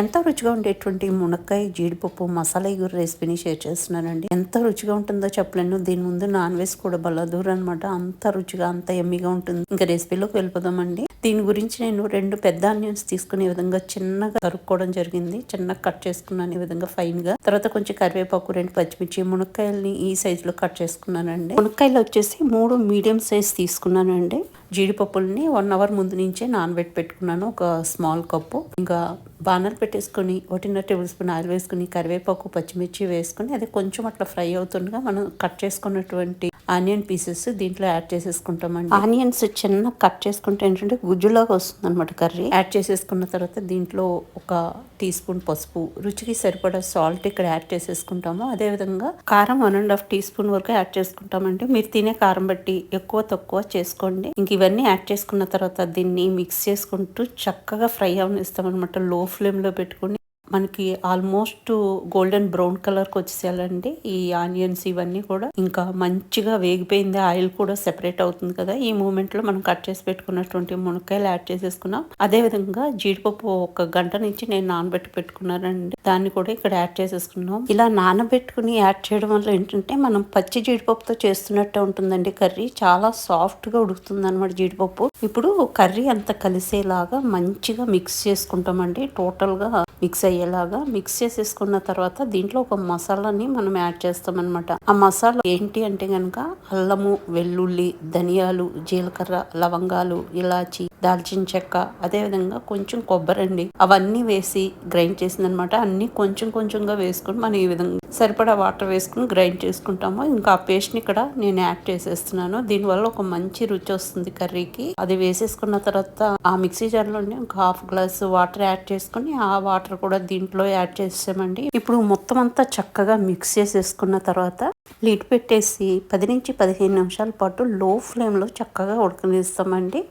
ఎంతో రుచిగా ఉండేటువంటి మునక్కాయ జీడిపప్పు మసాలా ఎగురు రెసిపీని షేర్ చేస్తున్నానండి. ఎంత రుచిగా ఉంటుందో చెప్పలేను. దీని ముందు నాన్ వెజ్ కూడా బలదూర్ అనమాట అంత రుచిగా అంత ఎమ్మిగా ఉంటుంది. ఇంకా రెసిపీలోకి వెళ్ళిపోదామండి. దీని గురించి నేను రెండు పెద్ద ఆనియన్స్ తీసుకునే విధంగా చిన్నగా తరుక్కోవడం జరిగింది. చిన్నగా కట్ చేసుకున్నాను ఈ విధంగా ఫైన్గా తర్వాత కొంచెం కరివేపాకు రెండు పచ్చిమిర్చి మునక్కాయల్ని ఈ సైజ్లో కట్ చేసుకున్నానండి. మునక్కాయలు వచ్చేసి మూడు మీడియం సైజ్ తీసుకున్నానండి. జీడిపప్పుల్ని వన్ అవర్ ముందు నుంచే నానబెట్టి పెట్టుకున్నాను ఒక స్మాల్ కప్పు. ఇంకా బాణలు పెట్టేసుకొని ఒకటిన్నర టేబుల్ స్పూన్ ఆయిల్ వేసుకుని కరివేపాకు పచ్చిమిర్చి వేసుకుని అది కొంచెం అట్లా ఫ్రై అవుతుండగా మనం కట్ చేసుకున్నటువంటి ఆనియన్ పీసెస్ దీంట్లో యాడ్ చేసేసుకుంటామండి. ఆనియన్స్ చిన్న కట్ చేసుకుంటే ఏంటంటే గుజ్జులాగా వస్తుంది అనమాట కర్రీ. యాడ్ చేసేసుకున్న తర్వాత దీంట్లో ఒక టీ స్పూన్ పసుపు రుచికి సరిపడా సాల్ట్ ఇక్కడ యాడ్ చేసేసుకుంటాము. అదే విధంగా కారం one and half teaspoon వరకు యాడ్ చేసుకుంటామండి. మీరు తినే కారం బట్టి ఎక్కువ తక్కువ చేసుకోండి. ఇంక ఇవన్నీ యాడ్ చేసుకున్న తర్వాత దీన్ని మిక్స్ చేసుకుంటూ చక్కగా ఫ్రై అవనిస్తాం అనమాట లో ఫ్లేమ్లో పెట్టుకుని మనకి ఆల్మోస్ట్ గోల్డెన్ బ్రౌన్ కలర్కి వచ్చేసేయాలండి ఈ ఆనియన్స్ ఇవన్నీ కూడా ఇంకా మంచిగా వేగిపోయింది. ఆయిల్ కూడా సెపరేట్ అవుతుంది కదా. ఈ మూమెంట్లో మనం కట్ చేసి పెట్టుకున్నటువంటి మునక్కాయలు యాడ్ చేసేసుకున్నాం. అదే విధంగా జీడిపప్పు ఒక గంట నుంచి నేను నానబెట్టి పెట్టుకున్నానండి. దాన్ని కూడా ఇక్కడ యాడ్ చేసేసుకున్నాం. ఇలా నానబెట్టుకుని యాడ్ చేయడం వల్ల ఏంటంటే మనం పచ్చి జీడిపప్పుతో చేస్తున్నట్టే ఉంటుందండి కర్రీ. చాలా సాఫ్ట్గా ఉడుకుతుంది అనమాట జీడిపప్పు. ఇప్పుడు కర్రీ అంత కలిసేలాగా మంచిగా మిక్స్ చేసుకుంటామండి. టోటల్గా మిక్స్ అయ్యేలాగా మిక్స్ చేసేసుకున్న తర్వాత దీంట్లో ఒక మసాలాని మనం యాడ్ చేస్తామన్నమాట. ఆ మసాలా ఏంటి అంటే కనుక అల్లము వెల్లుల్లి ధనియాలు జీలకర్ర లవంగాలు ఇలాచి దాల్చిన చెక్క అదేవిధంగా కొంచెం కొబ్బరి అండి. అవన్నీ వేసి గ్రైండ్ చేసిందనమాట అన్ని కొంచెం కొంచెంగా వేసుకొని మనం ఈ విధంగా సరిపడా వాటర్ వేసుకుని గ్రైండ్ చేసుకుంటాము. ఇంకా ఆ పేస్ట్ని ఇక్కడ నేను యాడ్ చేసేస్తున్నాను. దీనివల్ల ఒక మంచి రుచి వస్తుంది కర్రీకి. అది వేసేసుకున్న తర్వాత ఆ మిక్సీ జార్లోనే ఒక హాఫ్ గ్లాస్ వాటర్ యాడ్ చేసుకుని ఆ వాటర్ కూడా దీంట్లో యాడ్ చేసామండి ఇప్పుడు మొత్తం అంతా చక్కగా మిక్స్ చేసేసుకున్న తర్వాత లిడ్ పెట్టేసి పది నుంచి పదిహేను నిమిషాల పాటు లో ఫ్లేమ్లో చక్కగా ఉడకనిస్తామండి.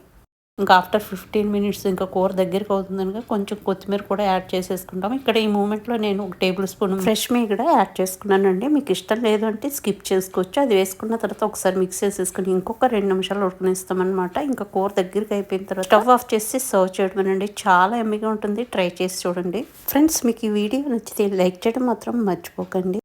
ఇంకా ఆఫ్టర్ ఫిఫ్టీన్ మినిట్స్ ఇంకా కూర దగ్గరికి అవుతుందనగా కొంచెం కొత్తిమీర కూడా యాడ్ చేసేసుకుంటాం ఇక్కడ ఈ మూమెంట్లో నేను ఒక టేబుల్ స్పూన్ ఫ్రెష్ మీ కూడా యాడ్ చేసుకున్నానండి. మీకు ఇష్టం లేదు అంటే స్కిప్ చేసుకోవచ్చు. అది వేసుకున్న తర్వాత ఒకసారి మిక్స్ చేసేసుకుని ఇంకొక రెండు నిమిషాలు ఉడకనిస్తామన్నమాట. ఇంకా కూర దగ్గరికి అయిపోయిన తర్వాత స్టవ్ ఆఫ్ చేసి సర్వ్ చేయడమేనండి. చాలా ఎమ్మిగా ఉంటుంది. ట్రై చేసి చూడండి. ఫ్రెండ్స్ మీకు ఈ వీడియో నచ్చితే లైక్ చేయడం మాత్రం మర్చిపోకండి.